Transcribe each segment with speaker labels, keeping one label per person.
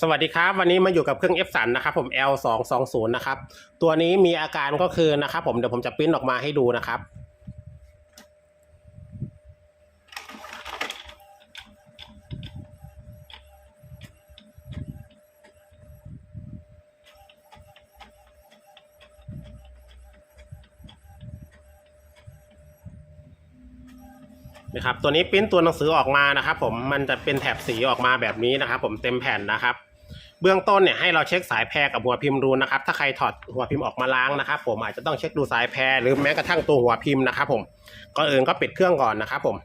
Speaker 1: สวัสดีครับ วันนี้มาอยู่กับเครื่อง F สันนะครับผม L 2 2 0 นะครับ ตัวนี้มีอาการก็คือนะครับผมเดี๋ยวผมจะปริ้นออกมาให้ดูนะครับ นะครับตัวนี้ปริ้นตัวหนังสือออกมานะครับผมมันจะเป็นแถบสีออกมาแบบนี้นะครับ ผมเต็มแผ่นนะครับ เบื้องต้นเนี่ยให้เราเช็คสายแพรกับหัวพิมพ์ดูนะครับ ถ้าใครถอดหัวพิมพ์ออกมาล้างนะครับ ผมอาจจะต้องเช็คดูสายแพรหรือแม้กระทั่งตัวหัวพิมพ์นะครับผมก่อนอื่นก็ปิดเครื่องก่อนนะครับผม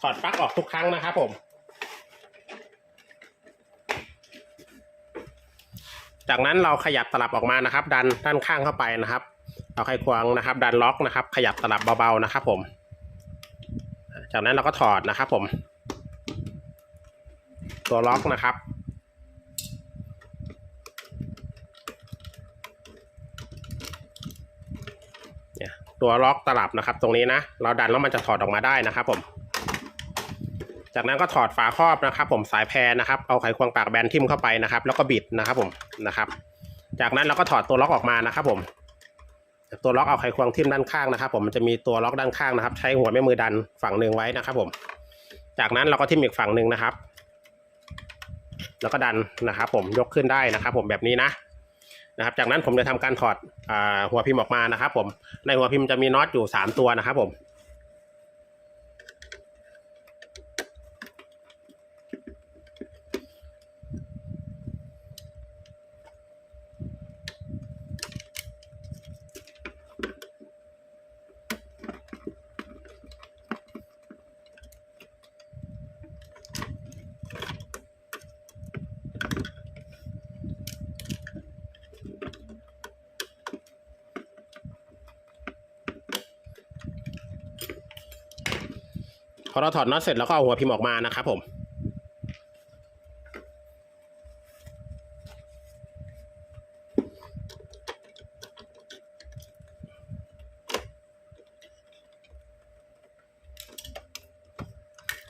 Speaker 1: ถอดปลั๊กออกทุกครั้งนะครับผม จากนั้นเราขยับตลับออกมานะครับ ดันด้านข้างเข้าไปนะครับเอาไขควงนะครับ ดันล็อกนะครับ ขยับตลับเบาๆนะครับ ผม จากนั้นเราก็ถอดนะครับ ผม ตัวล็อกนะครับเนี่ยตัวล็อกตลับนะครับ ตรงนี้นะ เราดันแล้วมันจะถอดออกมาได้นะครับผม จากนั้นก็ถอดฝาครอบนะครับ ผมสายแพรนะครับ เอาไขควงปากแบนทิ่มเข้าไปนะครับ แล้วก็บิดนะครับผมนะครับ จากนั้นเราก็ถอดตัวล็อกออกมานะครับ ผม ตัวล็อกเอาไขควงทิ่มด้านข้างนะครับ ผมมันจะมีตัวล็อกด้านข้างนะครับ ใช้หัวแม่มือดันฝั่งหนึ่งไว้นะครับ ผม จากนั้นเราก็ทิ่มอีกฝั่งหนึ่งนะครับ แล้วก็ดันนะครับ ผมยกขึ้นได้นะครับ ผมแบบนี้นะนะครับ จากนั้นผมจะทำการถอดอหัวพิมพ์ออกมานะครับ ผม ในหัวพิมพ์จะมีน็อตอยู่สามตัวนะครับ ผม พอเราถอดน็อตเสร็จแล้วก็เอาหัวพิมพ์ออกมานะครับผม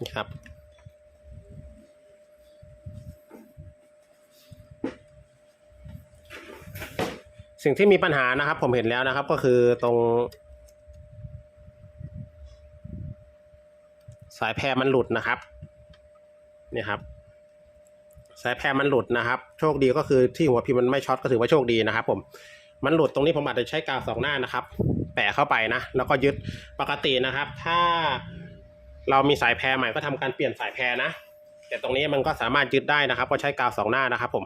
Speaker 1: นี่ครับสิ่งที่มีปัญหานะครับผมเห็นแล้วนะครับก็คือตรง สายแพรมันหลุดนะครับเนี่ยครับ สายแพรมันหลุดนะครับ โชคดีก็คือที่หัวพิมพ์มันไม่ช็อตก็ถือว่าโชคดีนะครับ ผม มันหลุดตรงนี้ผมอาจจะใช้กาวสองหน้านะครับ แปะเข้าไปนะแล้วก็ยึดปกตินะครับ ถ้าเรามีสายแพรใหม่ก็ทำการเปลี่ยนสายแพรนะแต่ตรงนี้มันก็สามารถยึดได้นะครับ ก็ใช้กาวสองหน้านะครับ ผม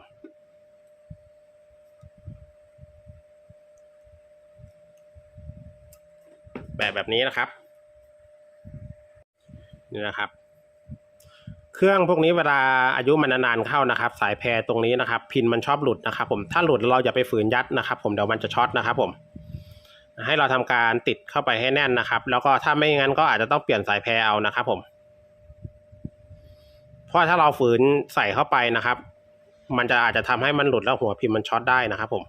Speaker 1: แบบแบบนี้นะครับ นี่นะครับ เครื่องพวกนี้เวลาอายุมันนานๆเข้านะครับ สายแพรตรงนี้นะครับ พินมันชอบหลุดนะครับ ผมถ้าหลุดเราอย่าไปฝืนยัดนะครับ ผมเดี๋ยวมันจะช็อตนะครับ ผม ให้เราทำการติดเข้าไปให้แน่นนะครับ แล้วก็ถ้าไม่งั้นก็อาจจะต้องเปลี่ยนสายแพรเอานะครับ ผมเพราะถ้าเราฝืนใส่เข้าไปนะครับ มันจะอาจจะทำให้มันหลุดแล้วหัวพิมพ์มันช็อตได้นะครับ ผม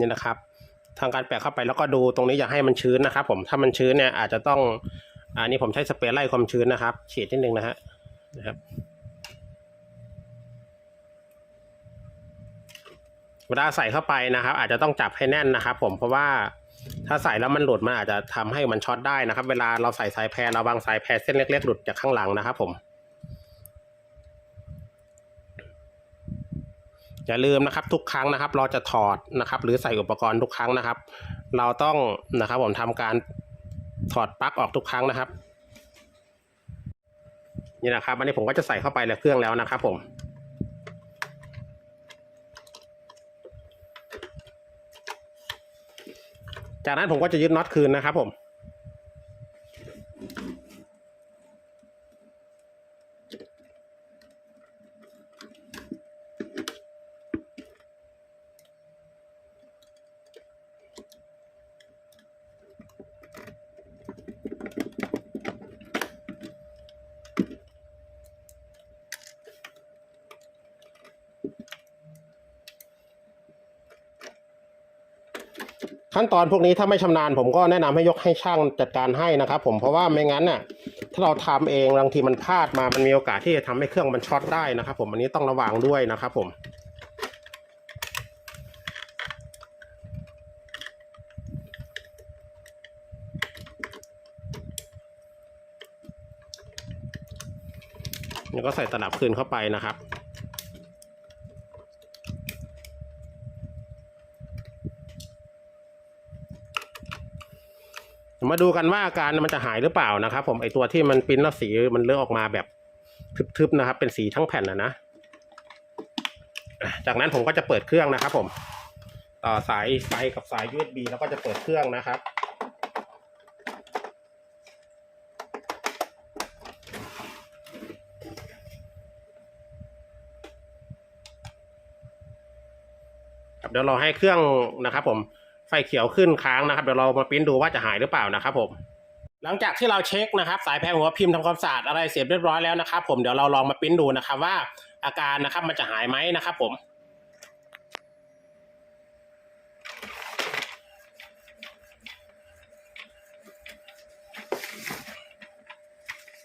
Speaker 1: นี่นะครับทางการแปะเข้าไปแล้วก็ดูตรงนี้อย่าให้มันชื้นนะครับ ผมถ้ามันชื้นเนี่ยอาจจะต้องอันนี้ผมใช้สเปรย์ไล่ความชื้นนะครับ ฉีดนิดนึงนะฮะนะครับเวลาใส่เข้าไปนะครับ อาจจะต้องจับให้แน่นนะครับ ผมเพราะว่าถ้าใส่แล้วมันหลุดมันอาจจะทำให้มันช็อตได้นะครับ เวลาเราใส่สายแพรเราบางสายแพรเส้นเล็ก ๆ หลุดจากข้างหลังนะครับ ผม อย่าลืมนะครับทุกครั้งนะครับ เราจะถอดนะครับ หรือใส่อุปกรณ์ทุกครั้งนะครับ เราต้องนะครับผมทำการถอดปลั๊กออกทุกครั้งนะครับนี่นะครับอันนี้ผมก็จะใส่เข้าไปในเครื่องแล้วนะครับผมจากนั้นผมก็จะยึดน็อตคืนนะครับผม ขั้นตอนพวกนี้ถ้าไม่ชำนาญ ผมก็แนะนำให้ยกให้ช่างจัดการให้นะครับ ผมเพราะว่าไม่งั้นน่ะถ้าเราทำเองบางทีมันพลาดมามันมีโอกาสที่จะทำให้เครื่องมันช็อตได้นะครับ ผมอันนี้ต้องระวังด้วยนะครับ ผมแล้วก็ใส่ตลับคืนเข้าไปนะครับ มาดูกันว่าอาการมันจะหายหรือเปล่านะครับ ผมไอตัวที่มันปิ้นแล้วสีมันเลอะออกมาแบบทึบๆนะครับ เป็นสีทั้งแผ่นนะนะอะจากนั้นผมก็จะเปิดเครื่องนะครับ ผม ต่อสายไฟกับสาย USB แล้วก็จะเปิดเครื่องนะครับครับเดี๋ยวเราให้เครื่องนะครับ ผม ไฟเขียวขึ้นค้างนะครับเดี๋ยวเรามาปริ้นดูว่าจะหายหรือเปล่านะครับผมหลังจากที่เราเช็คนะครับ สายแพรหัวพิมพ์ทำความสะอาดอะไรเสร็จเรียบร้อยแล้วนะครับ ผมเดี๋ยวเราลองมาปริ้นดูนะครับว่าอาการนะครับมันจะหายไหมนะครับ ผม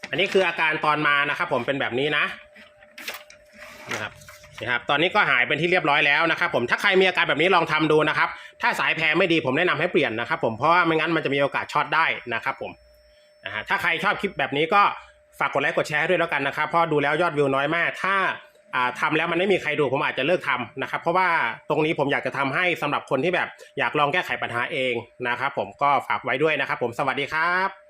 Speaker 1: อันนี้คืออาการตอนมานะครับ ผมเป็นแบบนี้นะนะครับนะครับ ตอนนี้ก็หายเป็นที่เรียบร้อยแล้วนะครับ ผมถ้าใครมีอาการแบบนี้ลองทำดูนะครับ ถ้าสายแพรไม่ดีผมแนะนำให้เปลี่ยนนะครับผมเพราะว่าไม่งั้นมันจะมีโอกาสช็อตได้นะครับผมนะฮะถ้าใครชอบคลิปแบบนี้ก็ฝากกดไลค์กดแชร์ให้ด้วยแล้วกันนะครับเพราะดูแล้วยอดวิวน้อยมาก ถ้าอ่าทำแล้วมันไม่มีใครดูผมอาจจะเลิกทำนะครับ เพราะว่าตรงนี้ผมอยากจะทำให้สำหรับคนที่แบบอยากลองแก้ไขปัญหาเองนะครับผมก็ฝากไว้ด้วยนะครับผมสวัสดีครับ